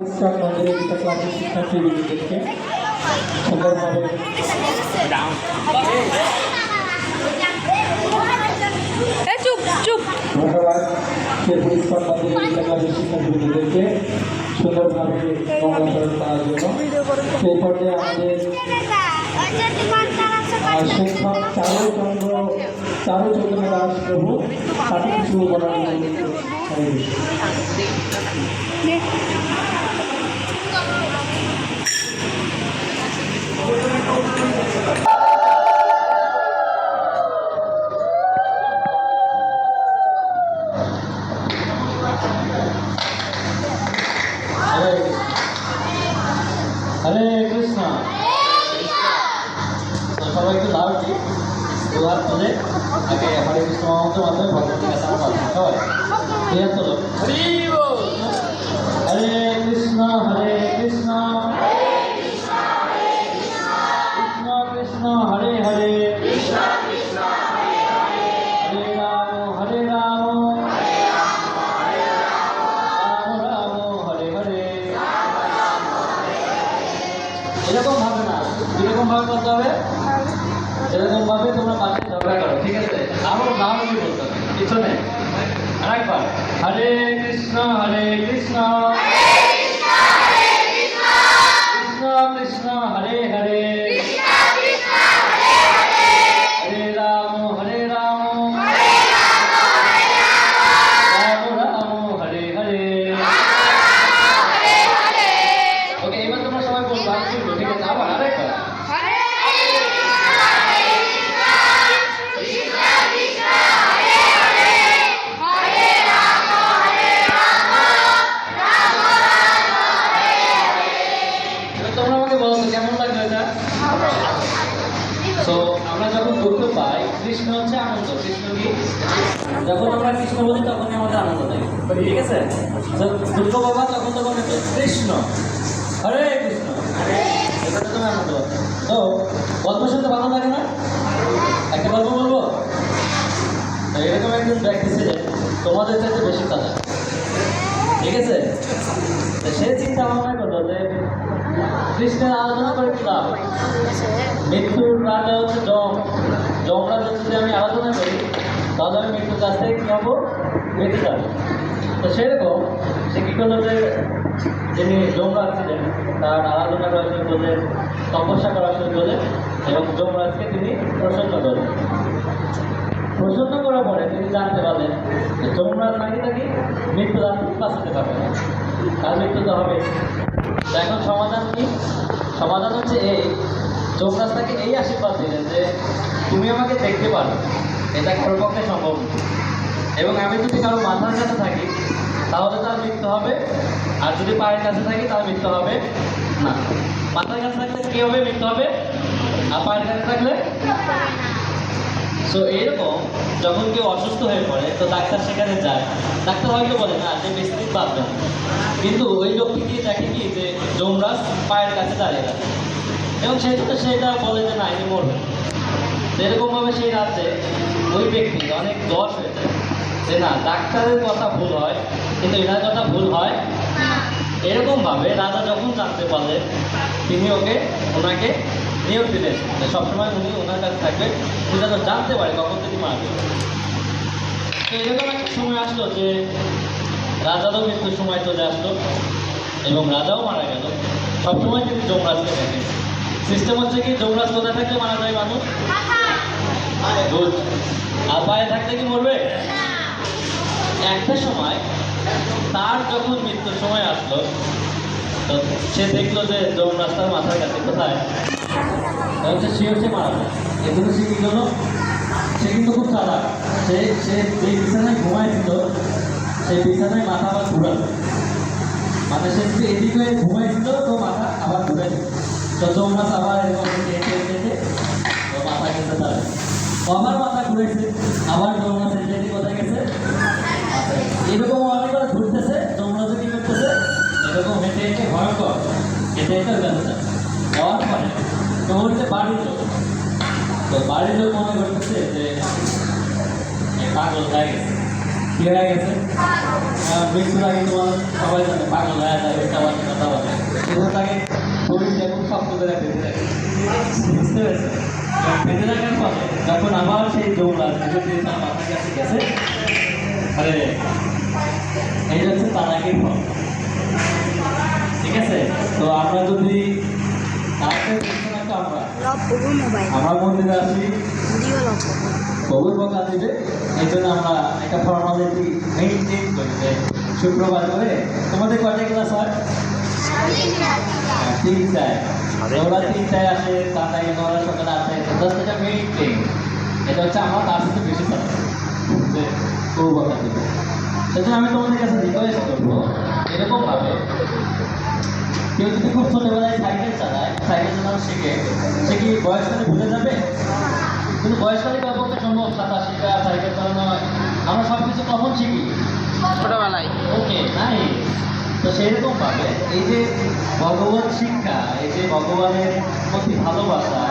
ইসলাম মন্দিরের গীতা ক্লাসের শিক্ষার্থীবৃন্দদেরকে সুন্দরভাবে ধন্যবাদ শেরপুর ইসলাম মন্দিরের গীতা ক্লাসের শিক্ষার্থীবৃন্দদেরকে সুন্দরভাবে মঙ্গলাচরণ করার কৃষ্ণ হরে ঠিক আছে? তো দুঃখ বাবা তখন তখন হচ্ছে কৃষ্ণ। হরে কৃষ্ণ। এটা তো আনন্দ তো গল্প শুনতে ভালো লাগে না? একটা গল্প বলব? এরকম একজন ছিলেন তোমাদের চাইতে বেশি কথা ঠিক আছে? সে চিন্তা ভাবনা করল যে কৃষ্ণের আরাধনা করে কি লাভ? মৃত্যুর রাজা হচ্ছে জম জম রাজা যদি আমি আরাধনা করি, তাহলে আমি মৃত্যুর কাছ থেকে কী হব? বেঁচে যাব তো সেরকম সে কী করল যে, যিনি যমরাজ ছিলেন তার আরাধনা করা শুরু করলেন তপস্যা করা শুরু করলেন এবং যমরাজকে তিনি প্রসন্ন করলেন প্রসন্ন করার পরে তিনি জানতে পারলেন যে যমরাজ নাকি নাকি মৃত্যু রাত বাঁচাতে পারবে না। তার মৃত্যু তো হবে। এখন সমাধান কি? সমাধান হচ্ছে এই, যমরাজ তাকে এই আশীর্বাদ দিলেন যে, তুমি আমাকে দেখতে পারো। এটা কারোর পক্ষে সম্ভব না এবং আমি যদি কারও মাথার কাছে থাকি, তাহলে তার মৃত্যু হবে। আর যদি পায়ের কাছে থাকি, তার মৃত্যু হবে না। মাথার কাছে থাকলে কী হবে? মৃত্যু হবে? আর পায়ের কাছে থাকলে? সো এরকম যখন কেউ অসুস্থ হয়ে পড়ে, তো ডাক্তার সেখানে যায়। ডাক্তার হয়তো বলে, না যে বেশি দিন বাঁচবে কিন্তু ওই লোকটি গিয়ে দেখে কি? যে যমরাজ পায়ের কাছে দাঁড়িয়ে আছে এবং সেই জন্য সেটা বলে যে, না, ইনি মরবে তো এরকমভাবে সেই রাতে ওই ব্যক্তি অনেক দশ হয়ে যায়। যে না ডাক্তারের কথা ভুল হয় কিন্তু এনার কথা ভুল হয়। এরকমভাবে রাজা যখন জানতে পারলেন তিনি ওকে ওনাকে নিয়োগ দিলেন। সবসময় উনি ওনার কাছে থাকবে। উনি যেন জানতে পারে কখন তিনি মারবে তো এরকম একটা সময় আসলো যে রাজারও মৃত্যুর সময় চলে আসলো এবং রাজাও মারা গেল। সবসময় তিনি যমরাজকে দেখেন। সিস্টেম হচ্ছে কি যমরাজ কোথায় থাকলে মারা যায় মানুষ. আর পায়ে থাকলে কি মরবে? একটা সময় তার যখন মৃত্যুর সময় আসলো, তো সে দেখল যে যমরাজ তার মাথার কাছে কোথায়? তখন সে সে মারা যায় এজন্য সে কি করল? সে কিন্তু খুব চালাক। সে সে যে বিছানায় ঘুমাইছিল, সেই বিছানায় মাথা আবার ঘুরালো। মানে সে যদি এদিক হয়ে ঘুমাইছিল, তো মাথা আবার ঘুরে তো যমরাজ আবার এরকম মাথা গেছে তার তো আবার মাথা ঘুরেছে, আবার যমরাজ হেঁটে হেঁটে কোথায় গেছে? এরকম অনেকবার ঘুরতেছে যমরাজও কি করতেছে এরকম হেঁটে হেঁটে ভয়ঙ্কর, হেঁটে হেঁটে যাচ্ছে যাওয়ার পরে তো হচ্ছে বাড়ির লোক। তো বাড়ির লোক মনে করতেছে যে পাগল হয়ে গেছে। কি হয়ে তোমার সবাই জানে, পাগল হয়ে যায় কথা বলে। তাকে শরীরটা খুব শক্ত করে বেঁধে রাখে। বুঝতে পেরেছে বেঁধে রাখার পরে যখন আবার সেই দৌড়া তার মাথার কাছে গেছে আরে এই হচ্ছে তালাকের ফল। ঠিক আছে? তো আমরা যদি আমরা মন্দিরে আসি। কবুল বকা দিবে। এই জন্য আমরা একটা ফর্মালিটি মেনটেন করি যে শুক্রবার করে। তোমাদের কয়টা ক্লাস হয়? হ্যাঁ, তিনটায়। ওরা তিনটায় আসে আগে ওরা সকালে আটটায় মেনটেন এটা হচ্ছে আমার তার সাথে বেশি থাকে যে কবুল বকা দিবে সেজন্য আমি তোমাদের কাছে রিকোয়েস্ট করব এরকমভাবে কেউ যদি খুব ছোটোবেলায় সাইকেল চালায় সাইকেল চালানো শিখে সে কি বয়সকালে ভুলে যাবে? কিন্তু বয়সকালে ব্যাপকটা সম্ভব সাঁতার শিখা সাইকেল চালানো হয়। আমরা সব কিছু কখন শিখি? ছোটবেলায়। ওকে নাই তো সেরকম ভাবে এই যে ভগবত শিক্ষা, এই যে ভগবানের প্রতি ভালোবাসা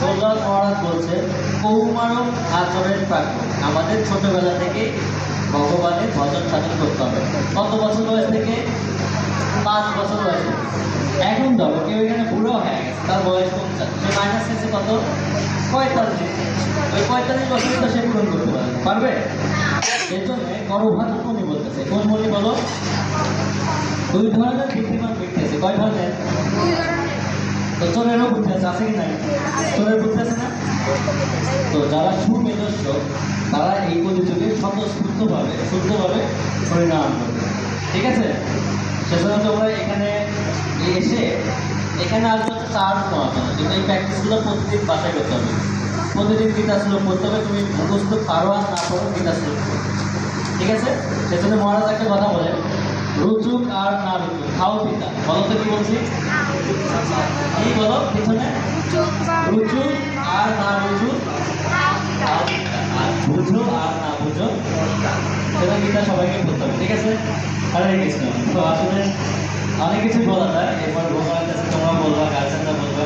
সোল্লাস মহারাজ বলছে, কৌমারক আচরণ প্রাপ্য। আমাদের ছোটবেলা থেকে ভগবানের ভজন সাধন করতে হবে। কত বছর বয়স থেকে? পাঁচ বছর বয়স এখন ধরো, কেউ এখানে বুড়ো হয়ে গেছে, তার বয়স পঞ্চাশ। সে মাইনাস হয়েছে কত? পঁয়তাল্লিশ। ওই পঁয়তাল্লিশ বছর তো সে পূরণ করতে পারবে। পারবে? এর জন্য মনি বলতেছে। কোন মনি বলো? দুই ধরনের বুদ্ধিমান ব্যক্তি আছে। কয় ধরনের? তো চোরেরও বুদ্ধি আছে আছে কি নাই? চোরের বুদ্ধি আছে না? তো যারা সুমেধস্য তারা এই পরিচয়ে স্বতঃস্ফূর্তভাবে শুদ্ধভাবে পরিণাম করবে। ঠিক আছে? সেজন্য তোমরা এখানে এসে এখানে আসবে হচ্ছে চার্জ নেওয়ার জন্য কিন্তু এই প্র্যাকটিসগুলো প্রতিদিন বাসায় করতে হবে। প্রতিদিন গীতা শ্লোক করতে হবে, তুমি মুখস্থ পারো আর না পারো গীতা শ্লোক। ঠিক আছে? সেজন্য মহারাজ একটা কথা বলেন, রুচুক আর না রুচুক, খাও পিতা। বলো তো কি বলছি? কি বলো পিছনে? রুচুক আর না রুচুক বুঝো আর না বুঝো সেটা গীতা সবাইকে বলতে হবে, ঠিক আছে? হরে কৃষ্ণ। তো আসলে অনেক কিছু বলা যায়, এরপর ভগবানের কাছে তোমরা বলবা, গার্জেনরা বলবা।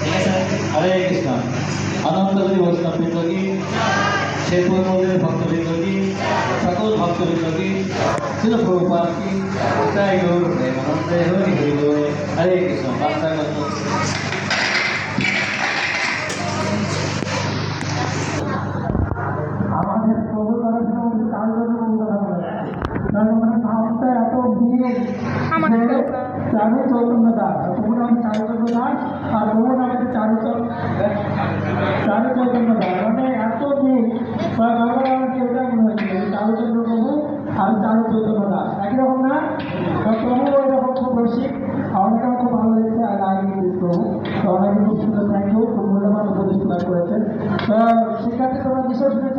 ঠিক আছে? হরে কৃষ্ণ। আনন্দগুলি বৈষ্ণববৃন্দ কি শেরপুর মন্দিরের ভক্তবৃন্দ কি সকল ভক্তবৃন্দ কি ছিল প্রভুপাত গৌর প্রেমানন্দে হরি হরি বল। হরে কৃষ্ণ বার্তা কত আমাদের প্রভু তারা তার জন্য কথা আর প্রভু নাম হচ্ছে চারু চৈ- চারু চৈতন্য দাস মানে এত ভিড় প্রায় বারবার আমার কেউটা মনে হয়েছিল যে চারুচন্দ্র প্রভু আর চারু চৈতন্য দাস একই রকম না তো প্রভু ওই রকম খুব রসিক আমাকে আমার খুব ভালো লেগেছে আর আগে প্রভু তো অনেকে খুব সুন্দর থ্যাংক ইউ খুব মূল্যবান উপদেশ প্রদান করেছেন তো শিক্ষার্থী তোমরা নিশ্চয় শুনেছ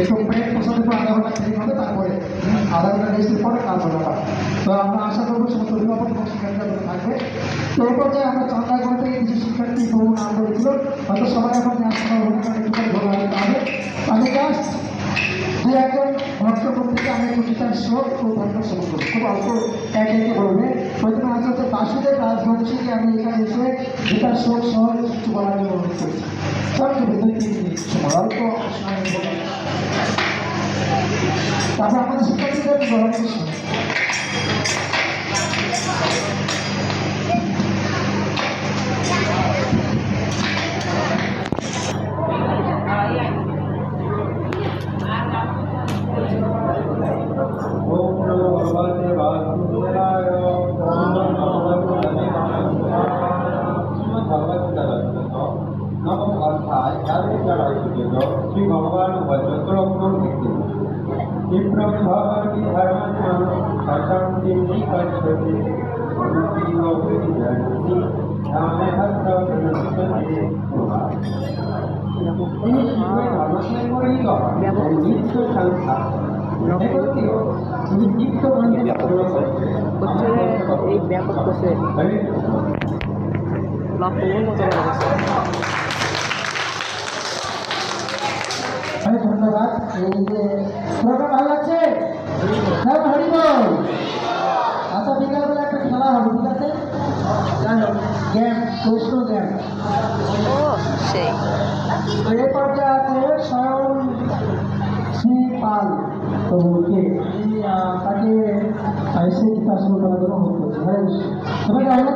একটু ব্রেক প্রসাদের পর আধা ঘণ্টা ট্রেনিং হবে তারপরে আধা ঘণ্টা রেস্টের পরে কাজ হবে। তো আমরা আশা করব সমস্ত অভিভাবক এবং শিক্ষার্থীরা থাকবে। তো এই পর্যায়ে আমরা চন্দ্রাগড় থেকে কিছু শিক্ষার্থী বহু নাম করেছিল হয়তো সবাই এখন ন্যাশনাল ভূমিকা একটু করে ভালো দিতে হবে। আমি শুরু খুব অল্প বলব। তারপর আমাদের এই ব্যাপক করছে লাভ করা অনেক ধন্যবাদ ভালো লাগছে হ্যাঁ হরিব আচ্ছা বিকালবেলা একটা খেলা হবে ঠিক আছে? জানো গেম প্রশ্ন গেম ও সেই। এই পর্যায়ে আছে স্বয়ং শ্রী পাল তো কে তিনি, আহ, তাকে এসে গীতা শুরু করার জন্য অনুরোধ করছি হরে কৃষ্ণ। তোমাকে অনেক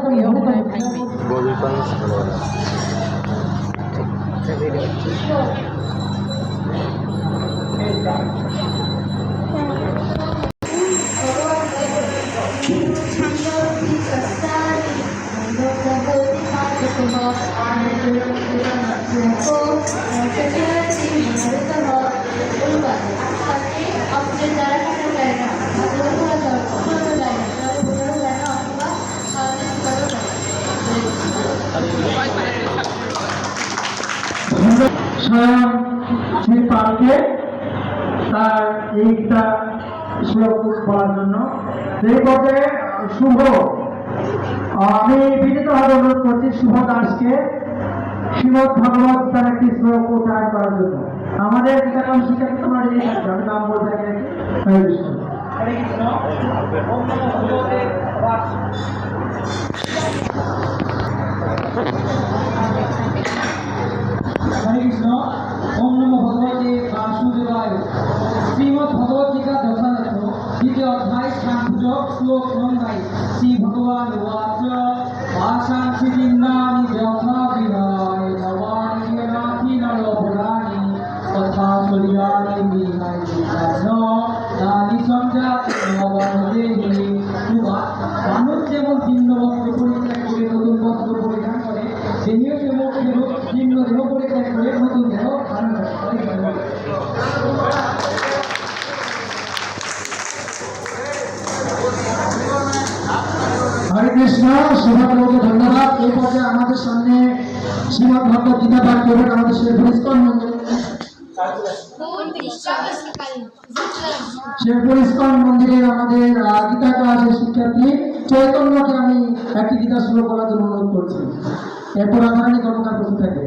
স্বয়ং শ্রী পালকে তার এই গীতা শ্লোক বলার জন্য। সেই পর্যায়ে শুভ আমি বিনীতভাবে অনুরোধ করছি শুভ দাসকে। শ্রীমদ ভগবত গীতার একটি শ্লোক উচ্চারণ করার জন্য। আমাদের নাম বলতে হরে কৃষ্ণ। ওম ভগবতে বাসুদেবায়। শ্রীমদ ভগবত গীতা দ্বিতীয় অধ্যায় সাংপুজক শ্লোক শ্রী ভিন্ন দেহ পরিত্যাগ করে নতুন দেহ ধারণ করে। ধন্যবাদ। আমাদের সামনে শ্রীমদ আমাদের শ্রী ইস্কন মন্দির। আমাদের গীতা ক্লাসের শিক্ষার্থী চৈতন্যকে আমি একটি গীতা শুরু করার জন্য অনুরোধ করছি। এরপর আমার কর্মকার করতে থাকে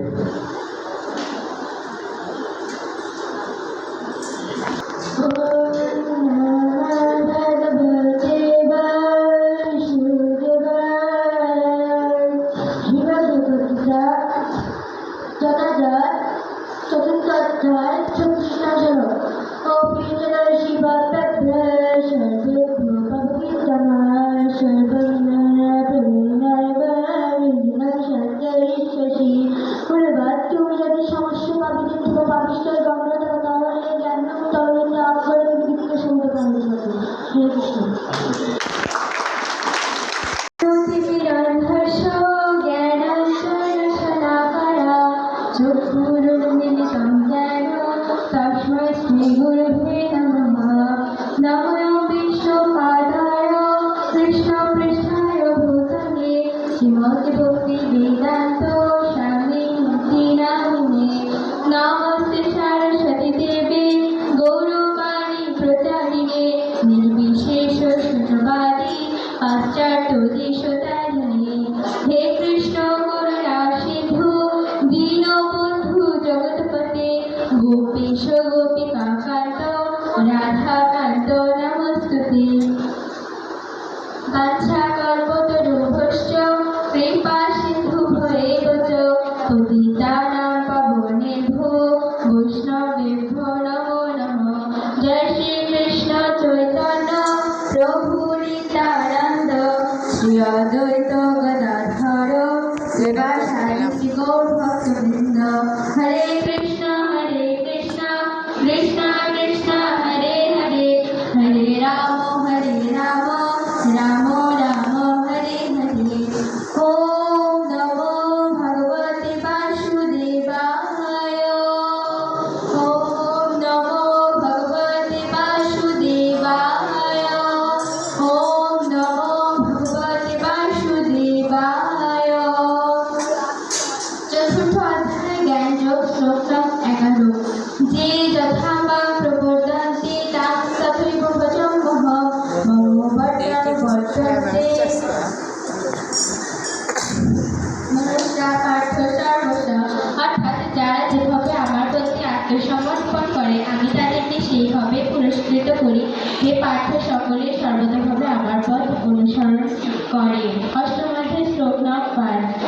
প্রভু নিত্যানন্দ শ্রী যে পার্থ সকলের সর্বদাভাবে আমার পথ অনুসরণ করে। অষ্টমাঠে শ্লোক নট পার্থ